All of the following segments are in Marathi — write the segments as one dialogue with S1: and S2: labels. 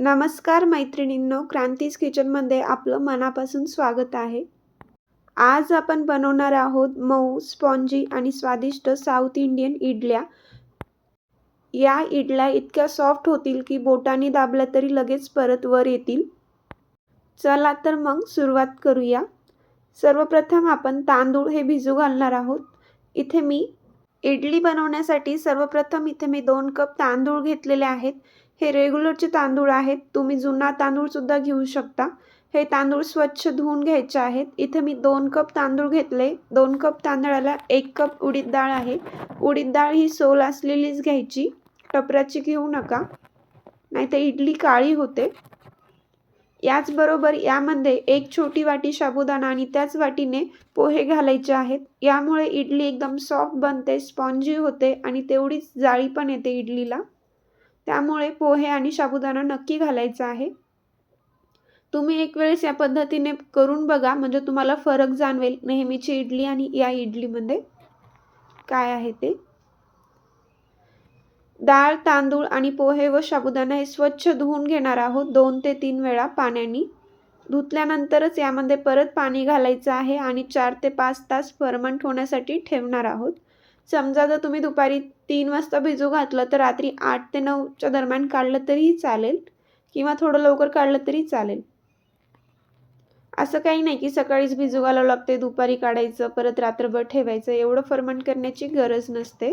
S1: नमस्कार मैत्रिणींनो क्रांतीज किचनमध्ये आपलं मनापासून स्वागत आहे. आज आपण बनवणार आहोत मऊ स्पॉन्जी आणि स्वादिष्ट साऊथ इंडियन इडल्या. या इडल्या इतक्या सॉफ्ट होतील की बोटाने दाबल्या तरी लगेच परत वर येतील. चला तर मग सुरुवात करूया. सर्वप्रथम आपण तांदूळ हे भिजू घालणार आहोत. इथे मी इडली बनवण्यासाठी सर्वप्रथम इथे मी दोन कप तांदूळ घेतलेले आहेत. हे रेग्युलरचे तांदूळ आहेत. तुम्ही जुना तांदूळसुद्धा घेऊ शकता. हे तांदूळ स्वच्छ धुवून घ्यायचे आहेत. इथे मी दोन कप तांदूळ घेतले. दोन कप तांदळाला एक कप उडीद डाळ आहे. उडीद डाळ ही सोल असलेलीच घ्यायची. टपराची घेऊ नका. नाहीतर इडली काळी होते. याचबरोबर यामध्ये एक छोटी वाटी साबुदाणा आणि त्याच वाटीने पोहे घालायचे आहेत. यामुळे इडली एकदम सॉफ्ट बनते स्पॉन्जी होते आणि तेवढीच जाळी पण येते इडलीला. त्यामुळे पोहे आणि साबुदाणा नक्की घालायचा आहे. तुम्ही एक वेळेस या पद्धतीने करून बघा म्हणजे तुम्हाला फरक जाणवेल नेहमीची इडली आणि या इडलीमध्ये काय आहे ते. डाळ तांदूळ आणि पोहे व साबुदाणा हे स्वच्छ धुवून घेणार आहोत दोन ते तीन वेळा पाण्याने. धुतल्यानंतरच यामध्ये परत पाणी घालायचं आहे आणि चार ते पाच तास फर्मंट होण्यासाठी ठेवणार आहोत. समजा जर तुम्ही दुपारी तीन वाजता भिजू घातलं तर रात्री आठ ते नऊच्या दरम्यान काढलं तरीही चालेल किंवा थोडं लवकर काढलं तरी चालेल. असं काही नाही की सकाळीच भिजू घालावं लागते दुपारी काढायचं परत रात्रभर ठेवायचं एवढं फर्मंट करण्याची गरज नसते.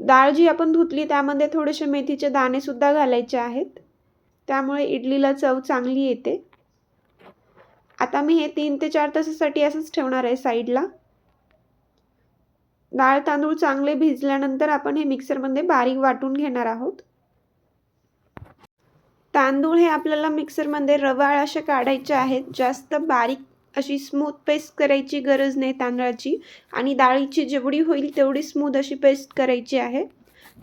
S1: डाळ जी आपण धुतली त्यामध्ये थोडेसे मेथीचे दाणे सुद्धा घालायचे आहेत. त्यामुळे इडलीला चव चांगली येते. आता मी हे तीन ते चार तासासाठी असंच ठेवणार आहे साईडला. डाळ तांदूळ चांगले भिजल्यानंतर आपण हे मिक्सरमध्ये बारीक वाटून घेणार आहोत. तांदूळ हे आपल्याला मिक्सरमध्ये रवाळ असे काढायचे आहेत. जास्त बारीक अशी स्मूथ पेस्ट करायची गरज नाही तांदळाची. आणि डाळीची जेवढी होईल तेवढी स्मूथ अशी पेस्ट करायची आहे.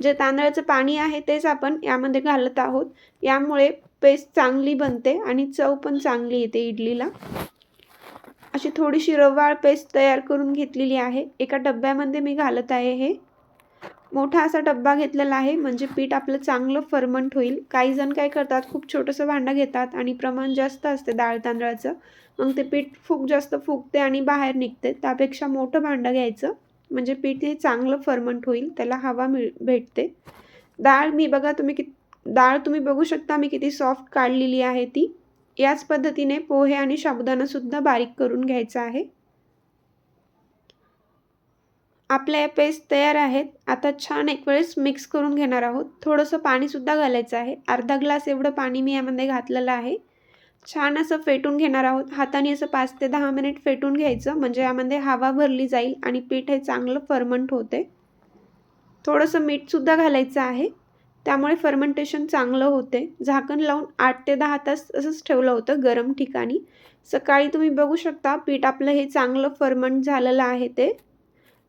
S1: जे तांदळाचं पाणी आहे तेच आपण यामध्ये घालत आहोत. यामुळे पेस्ट चांगली बनते आणि चव पण चांगली येते इडलीला. अशी थोडीशी रवाळ पेस्ट तयार करून घेतलेली आहे. एका डब्यामध्ये मी घालत आहे हे. मोठा असा डब्बा घेतलेला आहे म्हणजे पीठ आपलं चांगलं फर्मंट होईल. काही जण काय करतात खूप छोटंसं भांडं घेतात आणि प्रमाण जास्त असते डाळ तांदळाचं. मग ते पीठ फूक जास्त फुगते आणि बाहेर निघते. त्यापेक्षा मोठं भांडं घ्यायचं. म्हणजे पीठ हे चांगलं फर्मंट होईल त्याला हवा मिळ भेटते. डाळ मी बघा तुम्ही कि डाळ तुम्ही बघू शकता मी किती सॉफ्ट काढलेली आहे ती. याच पद्धतीने पोहे आणि साबुदाणासुद्धा बारीक करून घ्यायचा आहे. आपल्या या पेस्ट तयार आहेत. आता छान एक वेळेस मिक्स करून घेणार आहोत. थोडंसं पाणीसुद्धा घालायचं आहे. अर्धा ग्लास एवढं पाणी मी यामध्ये घातलेलं आहे. छान असं फेटून घेणार आहोत. हाताने असं पाच ते दहा मिनिट फेटून घ्यायचं. म्हणजे यामध्ये हवा भरली जाईल आणि पीठ हे चांगलं फर्मंट होते. थोडंसं मीठसुद्धा घालायचं आहे. त्यामुळे फर्मेंटेशन चांगलं होते. झाकण लावून आठ ते दहा तास असंच ठेवलं होतं गरम ठिकाणी. सकाळी तुम्ही बघू शकता पीठ आपलं हे चांगलं फर्मंट झालेलं आहे ते.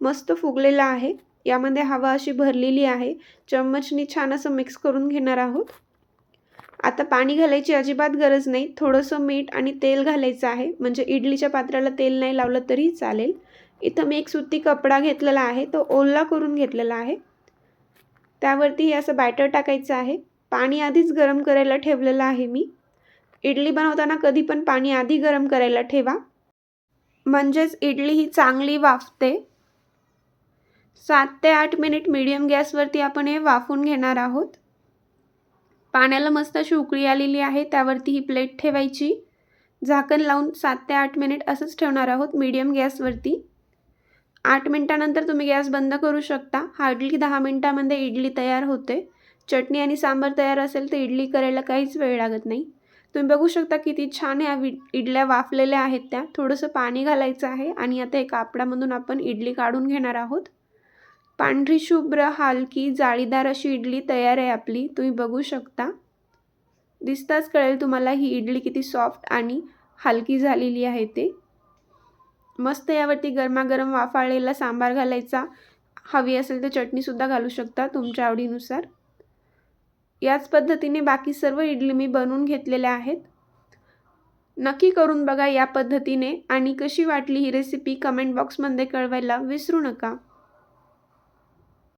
S1: मस्त फुगलेलं आहे. यामध्ये हवा अशी भरलेली आहे. चम्मचनी छान असं मिक्स करून घेणार आहोत. आता पाणी घालायची अजिबात गरज नाही. थोडंसं मीठ आणि तेल घालायचं आहे. म्हणजे इडलीच्या पात्राला तेल नाही लावलं तरी चालेल. इथं मी एक सुती कपडा घेतलेला आहे. तो ओला करून घेतलेला आहे. त्यावरती असं बॅटर टाकायचं आहे. पाणी आधीच गरम करायला ठेवलेलं आहे मी. इडली बनवताना कधी पण पाणी आधी गरम करायला ठेवा. म्हणजेच इडली ही चांगली वाफते. सात ते आठ मिनिट मीडियम गॅसवरती आपण हे वाफून घेणार आहोत. पाण्याला मस्त अशी उकळी आलेली आहे त्यावरती ही प्लेट ठेवायची. झाकण लावून सात ते आठ मिनिट असंच ठेवणार आहोत मीडियम गॅसवरती आठ मिनटानंतर तुम्ही गॅस बंद करू शकता. हार्डली दहा मिनटामध्ये इडली तयार होते. चटणी आणि सांबार तयार असेल तर इडली करायला काहीच वेळ लागत नाही. तुम्ही बघू शकता किती छान ह्या इडल्या वाफलेल्या आहेत त्या. थोडंसं पाणी घालायचं आहे आणि आता एका कापडामधून आपण इडली काढून घेणार आहोत. पांढरी शुभ्र हलकी जाळीदार अशी इडली तयार आहे आपली. तुम्ही बघू शकता. दिसताच कळेल तुम्हाला ही इडली किती सॉफ्ट आणि हलकी झालेली आहे ते. मस्त यावरती गरमागरम वाफाळलेला सांबार घालायचा. हवी असेल तर चटणीसुद्धा घालू शकता तुमच्या आवडीनुसार. याच पद्धतीने बाकी सर्व इडली मी बनवून घेतलेल्या आहेत. नक्की करून बघा या पद्धतीने आणि कशी वाटली ही रेसिपी कमेंट बॉक्समध्ये कळवायला विसरू नका.